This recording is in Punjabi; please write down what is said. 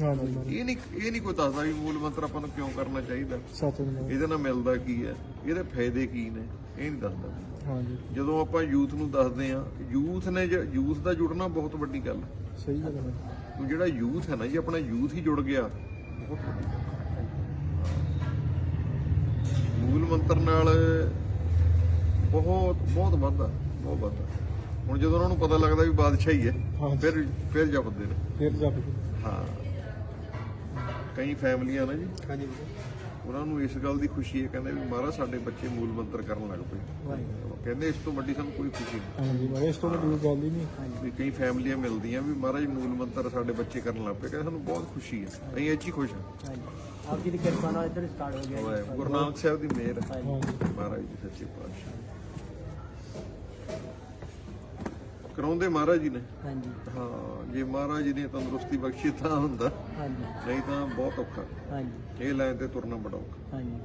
ਇਹ ਨਹੀਂ ਇਹ ਨਹੀਂ ਕੋਈ ਦੱਸਦਾ ਵੀ ਮੂਲ ਮੰਤਰ ਆਪਾਂ ਨੂੰ ਕਿਉਂ ਕਰਨਾ ਚਾਹੀਦਾ। ਇਹਦੇ ਨਾਲ ਮਿਲਦਾ ਕੀ ਹੈ? ਇਹਦੇ ਫਾਇਦੇ ਕੀ ਨੇ? ਇਹ ਨਹੀਂ ਦੱਸਦਾ। ਹਾਂਜੀ। ਜਦੋਂ ਆਪਾਂ ਯੂਥ ਨੂੰ ਦੱਸਦੇ ਆ ਯੂਥ ਨੇ ਯੂਥ ਦਾ ਜੁੜਨਾ ਬਹੁਤ ਵੱਡੀ ਗੱਲ ਹੈ। ਸਹੀ ਗੱਲ ਹੈ। ਉਹ ਜਿਹੜਾ ਯੂਥ ਹੈ ਨਾ ਜੀ ਆਪਣਾ ਯੂਥ ਹੀ ਜੁੜ ਗਿਆ ਬਹੁਤ ਵੱਡੀ ਗੱਲ ਹੈ। ਮੂਲ ਮੰਤਰ ਨਾਲ ਬਹੁਤ ਬਹੁਤ ਵੱਧਦਾ ਬਹੁਤ ਵੱਧਦਾ। ਹੁਣ ਜਦੋਂ ਉਹਨਾਂ ਨੂੰ ਪਤਾ ਲੱਗਦਾ ਵੀ ਬਾਦਸ਼ਾਹੀ ਹੈ। ਫਿਰ ਫਿਰ ਜਪਦੇ ਨੇ। ਫਿਰ ਜਪ ਕੇ ਹਾਂ। ਕਈ ਫੈਮਲੀਆਂ ਨਾ ਜੀ। ਹਾਂਜੀ। ਉਹਨਾਂ ਨੂੰ ਇਸ ਗੱਲ ਦੀ ਖੁਸ਼ੀ ਹੈ ਕਹਿੰਦੇ ਵੀ ਮਹਾਰਾਜ ਸਾਡੇ ਬੱਚੇ ਮੂਲ ਮੰਤਰ ਕਰਨ ਲੱਗ ਪਏ। ਕਹਿੰਦੇ ਇਸ ਤੋਂ ਵੱਡੀ ਸਾਨੂੰ ਕੋਈ ਖੁਸ਼ੀ ਨਹੀਂ। ਹਾਂਜੀ ਮਹਾਰਾਜ ਇਸ ਤੋਂ ਵੱਡੀ ਗੱਲ ਹੀ ਨਹੀਂ। ਵੀ ਕਈ ਫੈਮਲੀਆਂ ਮਿਲਦੀਆਂ ਵੀ ਮਹਾਰਾਜ ਮੂਲ ਮੰਤਰ ਸਾਡੇ ਬੱਚੇ ਕਰਨ ਲੱਗ ਪਏ ਕਹਿੰਦੇ ਸਾਨੂੰ ਬਹੁਤ ਖੁਸ਼ੀ ਹੈ। ਅਸੀਂ ਹੀ ਖੁਸ਼ ਹਾਂ। ਆਪ ਜੀ ਦੀ ਕਿਰਪਾ ਨਾਲ ਇੱਧਰ ਸਟਾਰਟ ਹੋ ਗਿਆ ਗੁਰੂ ਨਾਨਕ ਸਾਹਿਬ ਦੀ ਮਿਹਰ ਹੈ। ਮਹਾਰਾਜ ਜੀ ਸੱਚੇ ਪਾਤਸ਼ਾਹ। ਕਰਾਉਂਦੇ ਮਹਾਰਾਜ ਜੀ ਨੇ। ਹਾਂਜੀ। ਹਾਂ ਜੇ ਮਹਾਰਾਜ ਜੀ ਨੇ ਤੰਦਰੁਸਤੀ ਬਖਸ਼ੀ ਤਾਂ ਹੁੰਦਾ। ਹਾਂਜੀ। ਨਹੀਂ ਤਾਂ ਬਹੁਤ ਔਖਾ। ਹਾਂਜੀ। ਇਹ ਲਾਈਨ ਤੇ ਤੁਰਨਾ ਬੜਾ ਔਖਾ। ਹਾਂਜੀ।